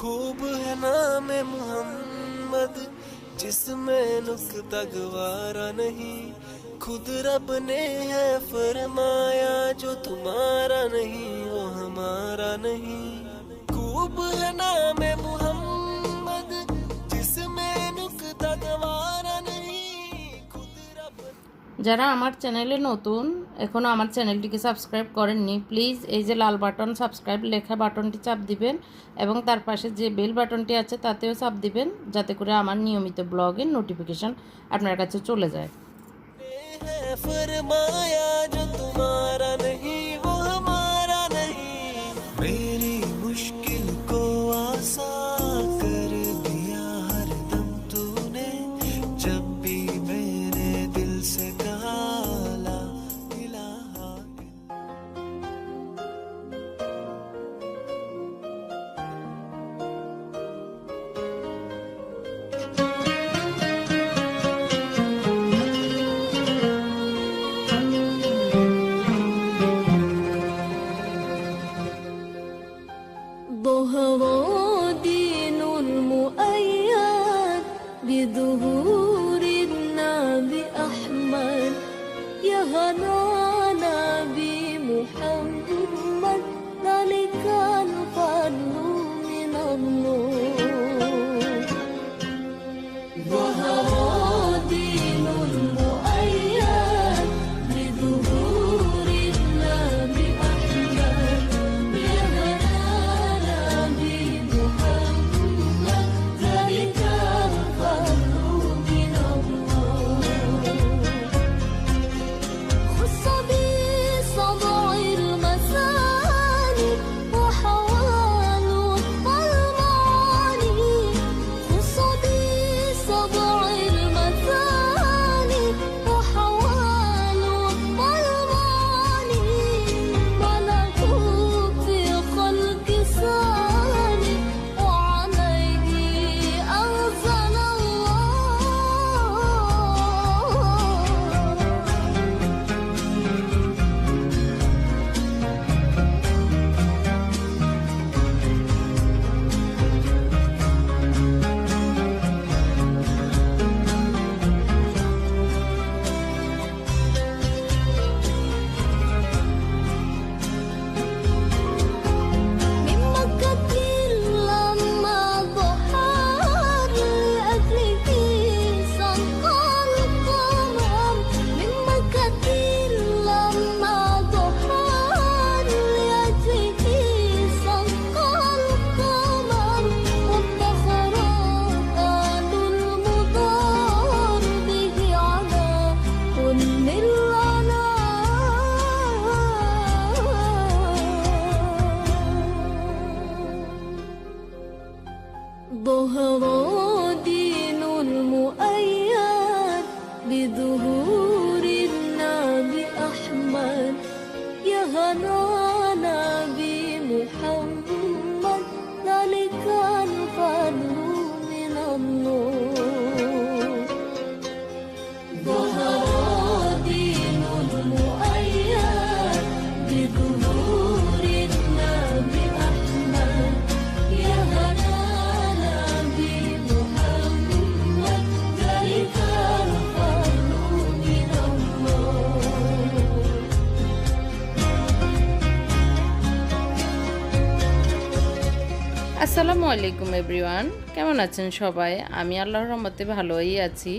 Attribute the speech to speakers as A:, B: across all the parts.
A: खूब है नाम मोहम्मद, जिसमें नुक्ता गवारा नहीं। खुद रब ने है फरमाया, जो तुम्हारा नहीं, वो हमारा नहीं। खूब है नाम मोहम्मद
B: যারা আমার চ্যানেলে নতুন এখনও আমার চ্যানেলটিকে সাবস্ক্রাইব করেননি, প্লিজ এই যে লাল বাটন সাবস্ক্রাইব লেখা বাটনটি চাপ দিবেন এবং তার পাশে যে বেল বাটনটি আছে তাতেও চাপ দিবেন যাতে করে আমার নিয়মিত ব্লগের নোটিফিকেশান আপনার কাছে চলে যায়। আলাইকুম এভরিওয়ান। কেমন আছেন সবাই? আমি আল্লাহর রহমতে ভালোই আছি।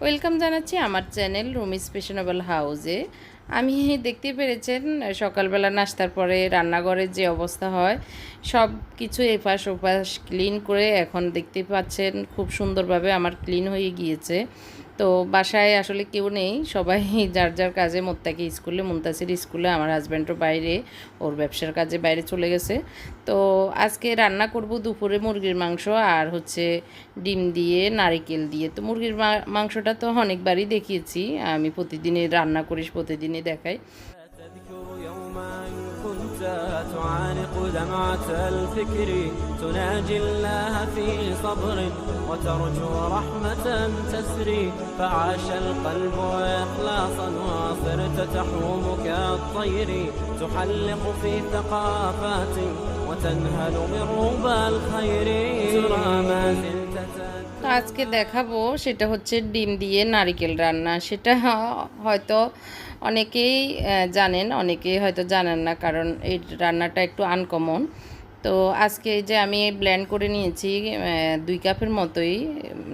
B: ওয়েলকাম জানাচ্ছি আমার চ্যানেল রুমি স্পেশনেবল হাউজে আমি দেখতে পেরেছেন, সকালবেলা নাস্তার পরে রান্নাঘরের যে অবস্থা হয়, সব কিছু এপাশ ওপাশ ক্লিন করে এখন দেখতে পাচ্ছেন, খুব সুন্দরভাবে আমার ক্লিন হয়ে গিয়েছে। তো বাসায় আসলে কেউ নেই। সবাই যার যার কাজে মোত্তাকি স্কুলে মুমতাসির স্কুলে, আমার হাজব্যান্ডও বাইরে, ওর ব্যবসার কাজে বাইরে চলে গেছে। তো আজকে রান্না করব দুপুরে মুরগির মাংস আর হচ্ছে ডিম দিয়ে, নারিকেল দিয়ে। তো মুরগির মাংসটা তো অনেকবারই দেখিয়েছি। আমি প্রতিদিনই রান্না করিস প্রতিদিনই দেখাই।
C: تعانق دمعة الفكر. تناجي الله في صبر وترجو رحمة تسري فعاش القلب إخلاصا وصرت تحوم كالطير. تحلق في ثقافات وتنهل من ربى الخير. ترى تت-
D: তো আজকে দেখাবো সেটা হচ্ছে ডিম দিয়ে নারিকেল রান্না। সেটা হয়তো অনেকেই জানেন, অনেকেই হয়তো জানেন না কারণ এই রান্নাটা একটু আনকমন তো আজকে যে আমি ব্ল্যান্ড করে নিয়েছি দুই কাপের মতোই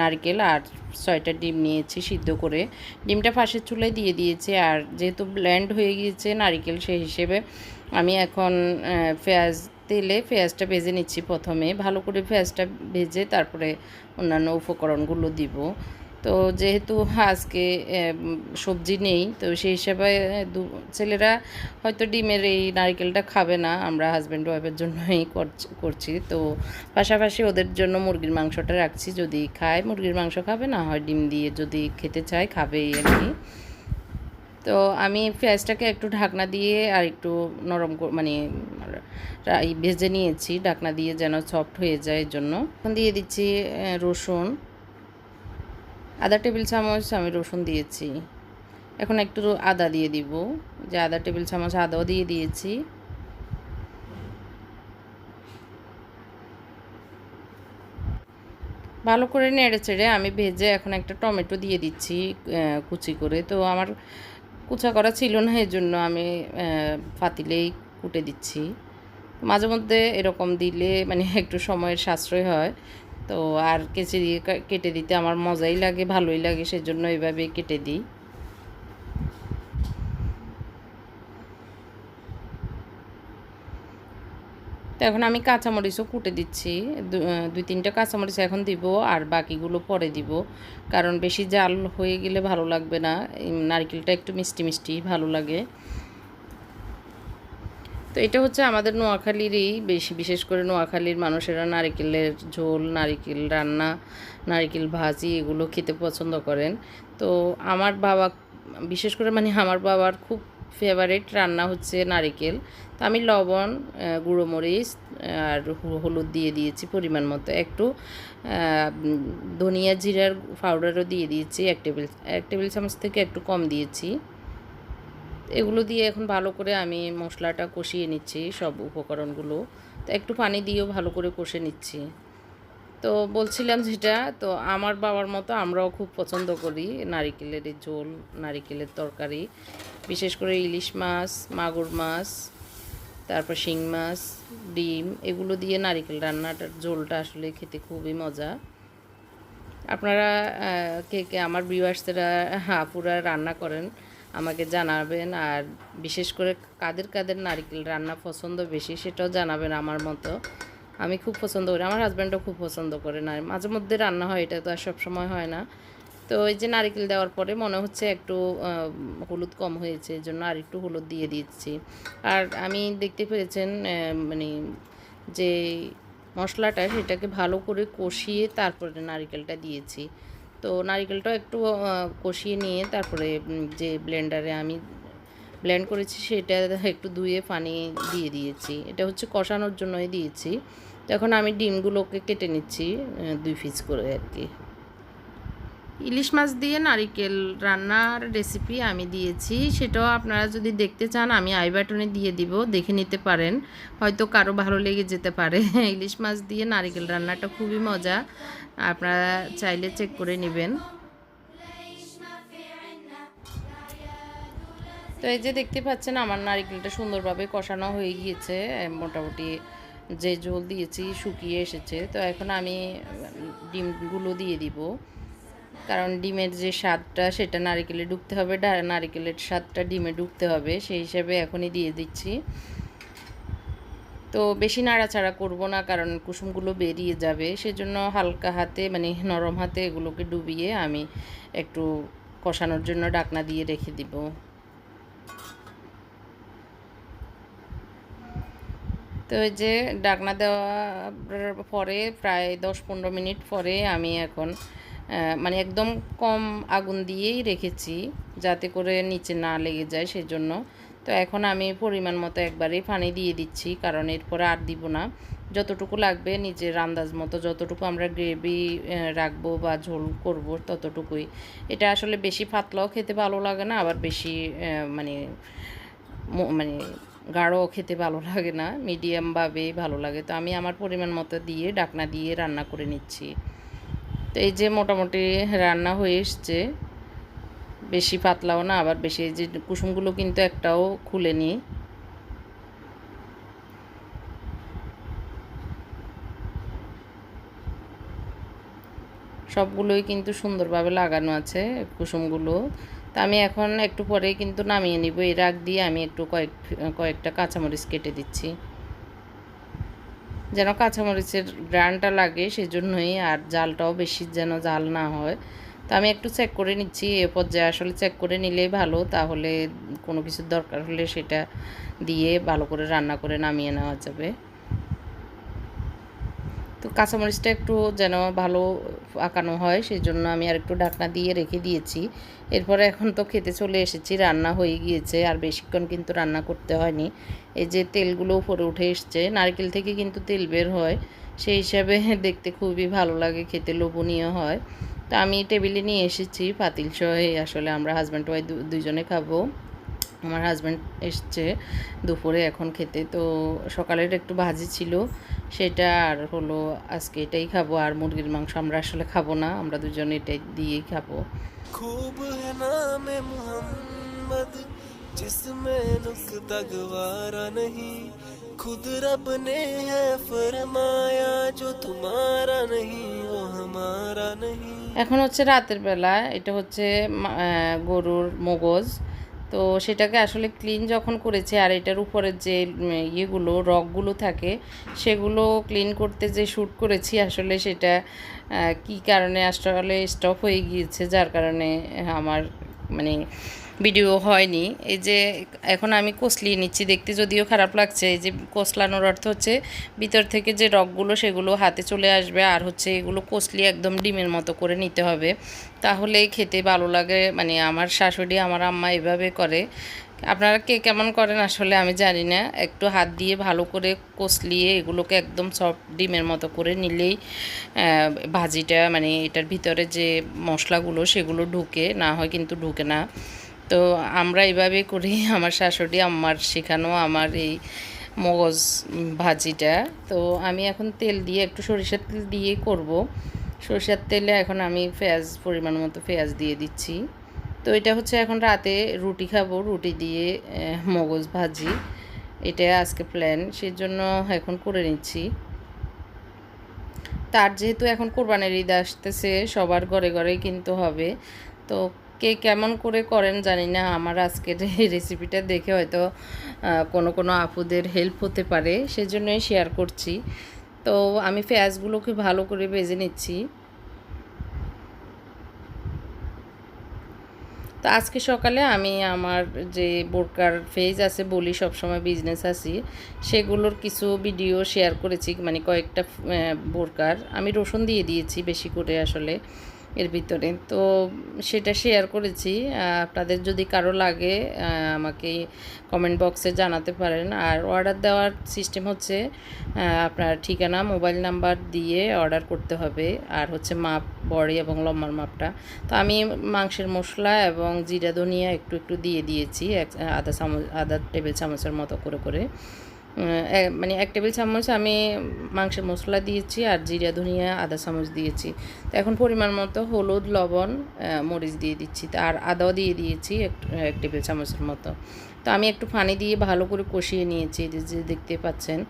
D: নারকেল আর ছয়টা ডিম নিয়েছি সিদ্ধ করে। ডিমটা ফাঁসের চুলায় দিয়ে দিয়েছি আর যেহেতু ব্ল্যান্ড হয়ে গিয়েছে নারিকেল সেই হিসেবে আমি এখন পেঁয়াজ তেলে পেঁয়াজটা ভেজে নিচ্ছি প্রথমে। ভালো করে পেঁয়াজটা ভেজে তারপরে অন্যান্য উপকরণগুলো দিব। তো যেহেতু আজকে সবজি নেই, তো সেই হিসাবে দু- ছেলেরা হয়তো ডিমের এই নারকেলটা খাবে না, আমরা হাজব্যান্ড ওয়াইফের জন্যই করছি- তো পাশাপাশি ওদের জন্য মুরগির মাংসটা রাখছি, যদি খায়, মুরগির মাংস খাবে, না হয় ডিম দিয়ে যদি খেতে চায় খাবে আর কি। তো আমি পেঁয়াজটাকে একটু ঢাকনা দিয়ে আর একটু নরম মানে ভেজে নিয়েছি, ঢাকনা দিয়ে যেন সফট হয়ে যায় এর জন্য। এখন দিয়ে দিচ্ছি রসুন। আধা টেবিল চামচ আমি রসুন দিয়েছি। এখন একটু আদা দিয়ে দিব। যে আধা টেবিল চামচ আদাও দিয়ে দিয়েছি। ভালো করে নেড়ে চেড়ে আমি ভেজে এখন একটা টমেটো দিয়ে দিচ্ছি কুচি করে। তো আমার কুচা করা ছিল না, এর জন্য আমি ফাতিলেই কুটে দিচ্ছি। মাঝে মধ্যে এরকম দিলে মানে একটু সময়ের সাশ্রয় হয়। তো আর কেচে দিয়ে কেটে দিতে আমার মজাই লাগে, ভালোই লাগে, সেজন্য এভাবে কেটে দিই। তো এখন আমি কাঁচামরিচও কুটে দিচ্ছি। দুই তিনটা কাঁচামরিচ এখন দিব আর বাকিগুলো পরে দিব। কারণ বেশি জাল হয়ে গেলে ভালো লাগবে না। নারকেলটা একটু মিষ্টি মিষ্টি ভালো লাগে। তো এটা হচ্ছে আমাদের নোয়াখালীরই বেশি, বিশেষ করে নোয়াখালীর মানুষেরা নারিকেলের ঝোল, নারিকেল রান্না, নারিকেল ভাজি এগুলো খেতে পছন্দ করেন। তো আমার বাবা, বিশেষ করে মানে আমার বাবার খুব ফেভারিট রান্না হচ্ছে নারিকেল। তো আমি লবণ গুঁড়ো মরিচ, আর হলুদ দিয়ে দিয়েছি পরিমাণ মতো। একটু ধনিয়া জিরার পাউডারও দিয়ে দিয়েছি এক টেবিল এক টেবিল চামচ থেকে একটু কম দিয়েছি। এগুলো দিয়ে এখন ভালো করে আমি মশলাটা কষিয়ে নিচ্ছি সব উপকরণগুলো। তো একটু পানি দিয়েও ভালো করে কষে নিচ্ছি। তো বলছিলাম যেটা, তো আমার বাবার মতো আমরাও খুব পছন্দ করি নারিকেলের ঝোল, নারিকেলের তরকারি। বিশেষ করে ইলিশ মাছ, মাগুর মাছ, তারপর শিং মাছ, ডিম, এগুলো দিয়ে নারিকেল রান্নাটার ঝোলটা আসলে খেতে খুবই মজা। আপনারা কে কে আমার ভিউয়ার্সরা, আপুরা রান্না করেন, আমাকে জানাবেন। আর বিশেষ করে কাদের কাদের নারকেল রান্না পছন্দ বেশি সেটাও জানাবেন আমার মতো। আমি খুব পছন্দ করি, আমার হাজব্যান্ডও খুব পছন্দ করে না। মাঝে মধ্যে রান্না হয়, এটা তো আর সব সময় হয় না। তো এই যে নারকেল দেওয়ার পরে মনে হচ্ছে একটু হলুদ কম হয়েছে এই জন্য আর একটু হলুদ দিয়ে দিচ্ছি। আর আমি দেখতে পেয়েছেন মানে যে মশলাটা, সেটাকে ভালো করে কষিয়ে তারপরে নারিকেলটা দিয়েছি। তো নারকেলটাও একটু কষিয়ে নিয়ে তারপরে যে ব্লেন্ডারে আমি ব্লেন্ড করেছি, সেটা একটু ধুয়ে পানি দিয়ে দিয়েছি। এটা হচ্ছে কষানোর জন্যই দিয়েছি। তখন আমি ডিমগুলোকে কেটে নিচ্ছি দুই পিস করে আর কি। ইলিশ মাছ দিয়ে নারিকেল রান্নার রেসিপি আমি দিয়েছি। সেটাও আপনারা যদি দেখতে চান, আমি আই বাটনে দিয়ে দিব, দেখে নিতে পারেন। হয়তো কারও ভালো লেগে যেতে পারে। ইলিশ মাছ দিয়ে নারিকেল রান্নাটা খুবই মজা। আপনারা চাইলে চেক করে নেবেন। তো এই যে দেখতে পাচ্ছেন, আমার নারিকেলটা সুন্দরভাবে কষানো হয়ে গিয়েছে। মোটামুটি যে ঝোল দিয়েছি, শুকিয়ে এসেছে। তো এখন আমি ডিমগুলো দিয়ে দিব। কারণ ডিমের যে স্বাদটা, সেটা নারিকেলে ঢুকতে হবে। নারিকেলের স্বাদটা ডিমে ঢুকতে হবে। সেই হিসাবে এখনই দিয়ে দিচ্ছি। তো বেশি নাড়াচাড়া করব না, কারণ কুসুমগুলো বেরিয়ে যাবে। সেজন্য হালকা হাতে মানে নরম হাতে এগুলোকে ডুবিয়ে আমি একটু কষানোর জন্য ডাকনা দিয়ে রেখে দিব। তো এই যে ডাকনা দেওয়ার পরে প্রায় দশ পনেরো মিনিট পরে আমি এখন মানে একদম কম আগুন দিয়েই রেখেছি যাতে করে নিচে না লেগে যায় সেজন্য। তো এখন আমি পরিমাণ মতো একবারেই পানি দিয়ে দিচ্ছি, কারণ এরপরে আর দিব না। যতটুকু লাগবে নিজের আন্দাজ মতো, যতটুকু আমরা গ্রেভি রাখব বা ঝোল করব ততটুকুই। এটা আসলে বেশি পাতলাও খেতে ভালো লাগে না, আবার বেশি মানে মানে গাঢ় খেতে ভালো লাগে না মিডিয়ামভাবেই ভালো লাগে। তো আমি আমার পরিমাণ মতো দিয়ে ডাকনা দিয়ে রান্না করে নিচ্ছি। তো এই যে মোটামুটি রান্না হয়ে এসছে, বেশি পাতলাও না, আবার বেশি এই যে কুসুমগুলো কিন্তু একটাও খুলে খুলেনি। সবগুলোই কিন্তু সুন্দরভাবে লাগানো আছে কুসুমগুলো। তা আমি এখন একটু পরে কিন্তু নামিয়ে নিব। এই রাগ দিয়ে আমি একটু কয়েক, কয়েকটা কাঁচামরিচ কেটে দিচ্ছি। যেন কাঁচামরিচের গ্রানটা লাগে সেজন্যই আর জালটাও বেশি যেন জাল না হয়। তো আমি একটু চেক করে নিচ্ছি। এ পর্যায়ে আসলে চেক করে নিলেই ভালো। তাহলে কোনো কিছুর দরকার হলে সেটা দিয়ে ভালো করে রান্না করে নামিয়ে নেওয়া যাবে। তো কাঁচামরিচটা একটু যেন ভালো আঁকানো হয় সেই জন্য আমি আর একটু ঢাকনা দিয়ে রেখে দিয়েছি। এরপরে এখন তো খেতে চলে এসেছি, রান্না হয়ে গিয়েছে, আর বেশিক্ষণ কিন্তু রান্না করতে হয়নি। এই যে তেলগুলো উপরে উঠে এসছে, নারকেল থেকে কিন্তু তেল বের হয়, সেই হিসাবে দেখতে খুবই ভালো লাগে, খেতে লোভনীয় হয়। তো আমি টেবিলে নিয়ে এসেছি, পাতিল সহে আসলে আমরা হাজব্যান্ড ওয়াইফ দুজনে খাব। আমার হাজব্যান্ড এসছে দুপুরে এখন খেতে, তো সকালের একটু ভাজি ছিল। সেটা আর হলো আজকে এটাই খাবো আর মুরগির মাংস আমরা আসলে খাবো না আমরা দুজন এটাই দিয়েই খাবো
A: खूब है नाम मोहम्मद जिसमें नुक्ता गवारा नहीं खुद रब ने है फरमाया जो तुम्हारा नहीं वो हमारा नहीं
D: এখন হচ্ছে রাতের বেলা এটা হচ্ছে মা- আহ, গরুর মগজ তো সেটাকে আসলে ক্লিন যখন করেছে আর এটার উপরে যে ইয়েগুলো রকগুলো থাকে, সেগুলো ক্লিন করতে যে শ্যুট করেছি আসলে সেটা কি কারণে আসলে স্টপ হয়ে গিয়েছে, যার কারণে আমার মানে ভিডিও হয়নি। এই যে এখন আমি কষলিয়ে নিচ্ছি, দেখতে যদিও খারাপ লাগছে। এই যে কষলানোর অর্থ হচ্ছে ভিতর থেকে যে রকগুলো সেগুলো হাতে চলে আসবে আর হচ্ছে এগুলো কষলিয়ে একদম ডিমের মতো করে নিতে হবে। তাহলে খেতে ভালো লাগে। মানে আমার শাশুড়ি, আমার আম্মা এভাবে করে। আপনারা কে কেমন করেন আসলে আমি জানি না। একটু হাত দিয়ে ভালো করে কষলিয়ে এগুলোকে একদম সফট ডিমের মতো করে নিলেই ভাজিটা মানে এটার ভিতরে যে মশলাগুলো সেগুলো ঢুকে, না হয় কিন্তু ঢুকে না। তো আমরা এইভাবে করি, আমার শাশুড়ি আমার শেখানো আমার এই মগজ ভাজিটা। তো আমি এখন তেল দিয়ে একটু সরিষার তেল দিয়ে করব। সরিষার তেলে এখন আমি পেঁয়াজ, পরিমাণ মতো পেঁয়াজ দিয়ে দিচ্ছি। তো এটা হচ্ছে এখন রাতে রুটি খাব, রুটি দিয়ে মগজ ভাজি। এটা আজকে প্ল্যান সেজন্য এখন করে নিচ্ছি। তার যেহেতু এখন কোরবানির ঈদ আসতেছে, সবার ঘরে ঘরেই কিন্তু হবে। তো কে কেমন করে করেন জানি না, আমার আজকের এই রেসিপিটা দেখে হয়তো কোনো কোনো আপুদের হেল্প হতে পারে, সেজন্যই শেয়ার করছি। তো আমি পেঁয়াজগুলোকে ভালো করে ভেজে নিচ্ছি। তো আজকে সকালে আমি আমার যে বোরকার ফেজ আছে, বলি সবসময় বিজনেস আছি, সেগুলোর কিছু ভিডিও শেয়ার করেছি মানে কয়েকটা বোরকার। আমি রসুন দিয়ে দিয়েছি বেশি করে আসলে। এর ভিতরে। তো সেটা শেয়ার করেছি। আপনাদের যদি কারও লাগে আমাকে কমেন্ট বক্সে জানাতে পারেন। আর অর্ডার দেওয়ার সিস্টেম হচ্ছে আপনার ঠিকানা মোবাইল নাম্বার দিয়ে অর্ডার করতে হবে। আর হচ্ছে মাপ, বড়ি এবং লম্বার মাপটা। তো আমি মাংসের মশলা এবং জিরা ধনিয়া একটু একটু দিয়ে দিয়েছি আধা চামচ আধা টেবিল চামচের মতো করে করে। মানে এক টেবিল চামচ আমি মাংসের মশলা দিয়েছি আর জিরা, ধনিয়া, আদা চামচ দিয়েছি। তো এখন পরিমাণ মতো হলুদ, লবণ মরিচ দিয়ে দিচ্ছি। আর আদাও দিয়ে দিয়েছি এক টেবিল চামচের মতো। তো আমি একটু পানি দিয়ে ভালো করে কষিয়ে নিয়েছি যে দেখতে পাচ্ছেন।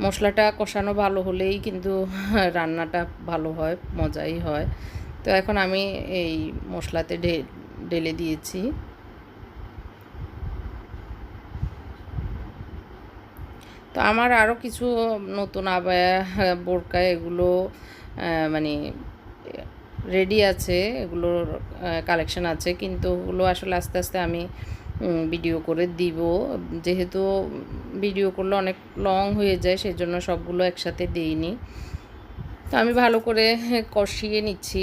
D: মশলাটা কষানো ভালো হলেই কিন্তু রান্নাটা ভালো হয়, মজাই হয়। তো এখন আমি এই মশলাতে ঢেলে দিয়েছি। তো আমার আরও কিছু নতুন আবায়া বোরকা এগুলো মানে রেডি আছে, এগুলোর কালেকশন আছে, কিন্তু ওগুলো আসলে আস্তে আস্তে আমি ভিডিও করে দিব। যেহেতু ভিডিও করলে অনেক লং হয়ে যায়, সেজন্য সবগুলো একসাথে দিইনি। তো আমি ভালো করে কষিয়ে নিচ্ছি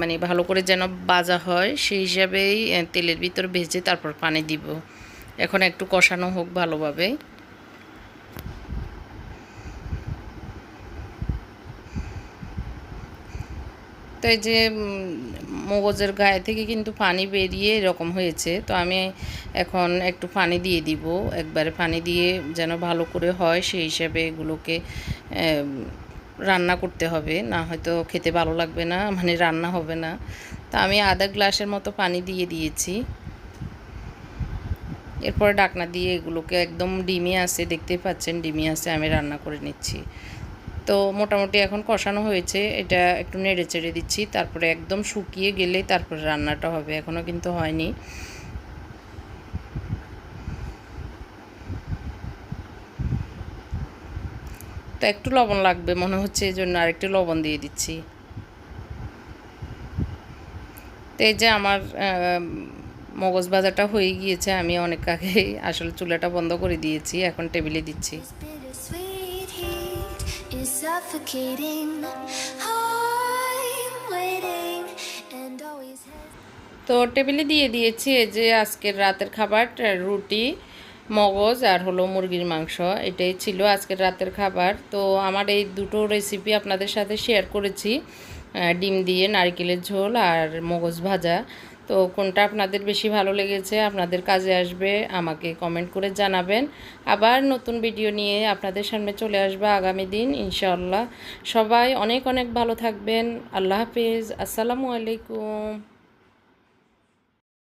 D: মানে ভালো করে যেন বাজা হয়, সেই হিসাবেই তেলের ভিতর ভেজে তারপর পানি দিব। এখন একটু কষানো হোক ভালোভাবে। তো এই যে মগজের গায়ে থেকে কিন্তু পানি বেরিয়ে এরকম হয়েছে। তো আমি এখন একটু পানি দিয়ে দিব, একবারে পানি দিয়ে যেন ভালো করে হয় সেই হিসাবে এগুলোকে রান্না করতে হবে। না হয়তো খেতে ভালো লাগবে না মানে রান্না হবে না। তা আমি আধা গ্লাসের মতো পানি দিয়ে দিয়েছি। এরপরে ডাকনা দিয়ে এগুলোকে একদম ডিমে আছে, দেখতেই পাচ্ছেন ডিমে আছে, আমি রান্না করে নিচ্ছি। তো মোটামুটি এখন কষানো হয়েছে। এটা একটু নেড়ে চেড়ে দিচ্ছি, তারপরে একদম শুকিয়ে গেলে তারপরে রান্নাটা হবে। এখনও কিন্তু হয়নি। তো একটু লবণ লাগবে, মনে হচ্ছে এই জন্য আরেকটু লবণ দিয়ে দিচ্ছি। তো এই যে আমার মগজ ভাজাটা হয়ে গিয়েছে, আমি অনেক আগেই আসলে চুলাটা বন্ধ করে দিয়েছি, এখন টেবিলে দিচ্ছি। তো টেবিলে দিয়ে দিয়েছি এই যে আজকের রাতের খাবার, রুটি, মগজ আর হলো মুরগির মাংস। এটাই ছিল আজকের রাতের খাবার। তো আমার এই দুটো রেসিপি আপনাদের সাথে শেয়ার করেছি। ডিম দিয়ে নারকেলের ঝোল আর মগজ ভাজা। তো কোনটা আপনাদের বেশি ভালো লেগেছে, আপনাদের কাজে আসবে, আমাকে কমেন্ট করে জানাবেন। আবার নতুন ভিডিও নিয়ে আপনাদের সামনে চলে আসবে আগামী দিন, ইনশাআল্লাহ। সবাই অনেক অনেক ভালো থাকবেন, আল্লাহ হাফিজ, আসসালামু আলাইকুম।